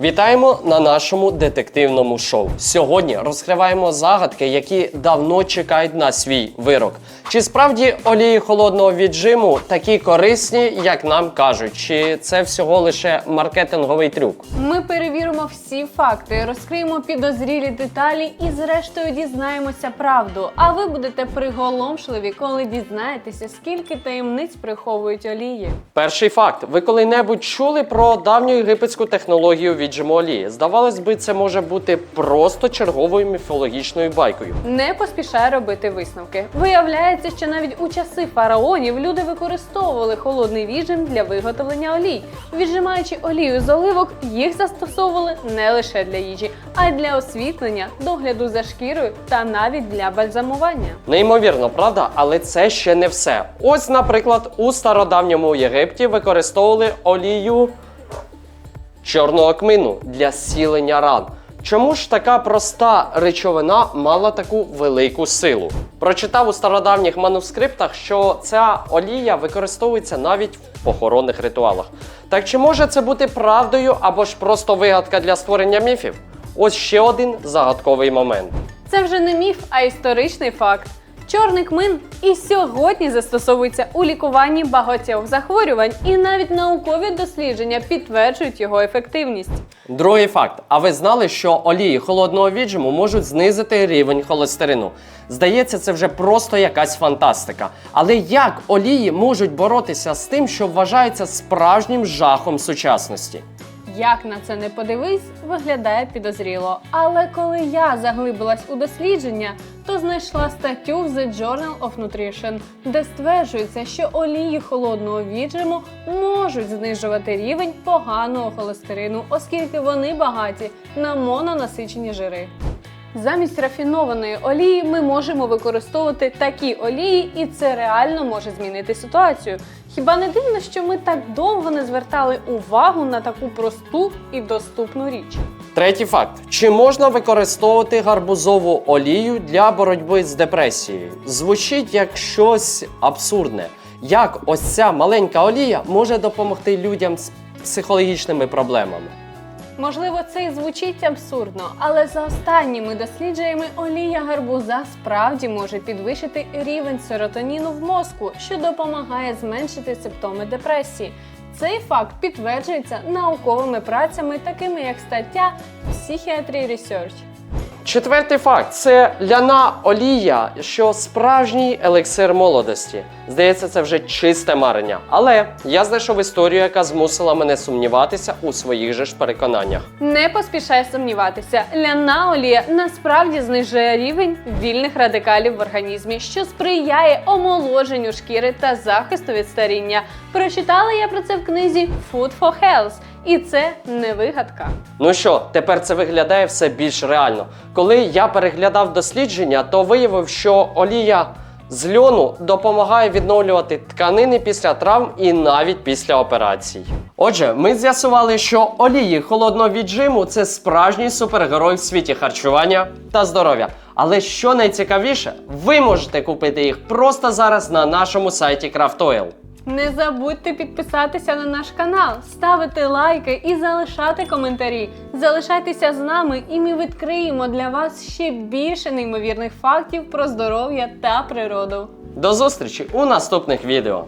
Вітаємо на нашому детективному шоу. Сьогодні розкриваємо загадки, які давно чекають на свій вирок. Чи справді олії холодного віджиму такі корисні, як нам кажуть, чи це всього лише маркетинговий трюк? Ми перевіримо всі факти, розкриємо підозрілі деталі і, зрештою, дізнаємося правду. А ви будете приголомшливі, коли дізнаєтеся, скільки таємниць приховують олії. Перший факт: ви коли-небудь чули про давню єгипетську технологію віджиму олії? Здавалось би, це може бути просто черговою міфологічною байкою. Не поспішай робити висновки. Виявляється, що навіть у часи фараонів люди використовували холодний віджим для виготовлення олій. Віджимаючи олію з оливок, їх застосовували не лише для їжі, а й для освітлення, догляду за шкірою та навіть для бальзамування. Неймовірно, правда, але це ще не все. Ось, наприклад, у стародавньому Єгипті використовували олію чорного кмину для зцілення ран. Чому ж така проста речовина мала таку велику силу? Прочитав у стародавніх манускриптах, що ця олія використовується навіть в похоронних ритуалах. Так чи може це бути правдою або ж просто вигадка для створення міфів? Ось ще один загадковий момент. Це вже не міф, а історичний факт. Чорний кмин і сьогодні застосовується у лікуванні багатьох захворювань, і навіть наукові дослідження підтверджують його ефективність. Другий факт. А ви знали, що олії холодного віджиму можуть знизити рівень холестерину? Здається, це вже просто якась фантастика. Але як олії можуть боротися з тим, що вважається справжнім жахом сучасності? Як на це не подивись, виглядає підозріло. Але коли я заглибилась у дослідження, то знайшла статтю в The Journal of Nutrition, де стверджується, що олії холодного віджиму можуть знижувати рівень поганого холестерину, оскільки вони багаті на мононасичені жири. Замість рафінованої олії ми можемо використовувати такі олії, і це реально може змінити ситуацію. Хіба не дивно, що ми так довго не звертали увагу на таку просту і доступну річ? Третій факт: чи можна використовувати гарбузову олію для боротьби з депресією? Звучить як щось абсурдне. Як ось ця маленька олія може допомогти людям з психологічними проблемами? Можливо, це і звучить абсурдно, але за останніми дослідженнями олія гарбуза справді може підвищити рівень серотоніну в мозку, що допомагає зменшити симптоми депресії. Цей факт підтверджується науковими працями, такими як стаття Psychiatry Research. Четвертий факт це ляна олія, що справжній елексир молодості. Здається, це вже чисте марення. Але я знайшов історію, яка змусила мене сумніватися у своїх же ж переконаннях. Не поспішай сумніватися, ляна олія насправді знижує рівень вільних радикалів в організмі, що сприяє омоложенню шкіри та захисту від старіння. Прочитала я про це в книзі Food for Health, і це не вигадка. Ну що, тепер це виглядає все більш реально. Коли я переглядав дослідження, то виявив, що олія з льону допомагає відновлювати тканини після травм і навіть після операцій. Отже, ми з'ясували, що олії холодного віджиму це справжній супергерой в світі харчування та здоров'я. Але що найцікавіше, ви можете купити їх просто зараз на нашому сайті Craft Не забудьте підписатися на наш канал, ставити лайки і залишати коментарі. Залишайтеся з нами, і ми відкриємо для вас ще більше неймовірних фактів про здоров'я та природу. До зустрічі у наступних відео.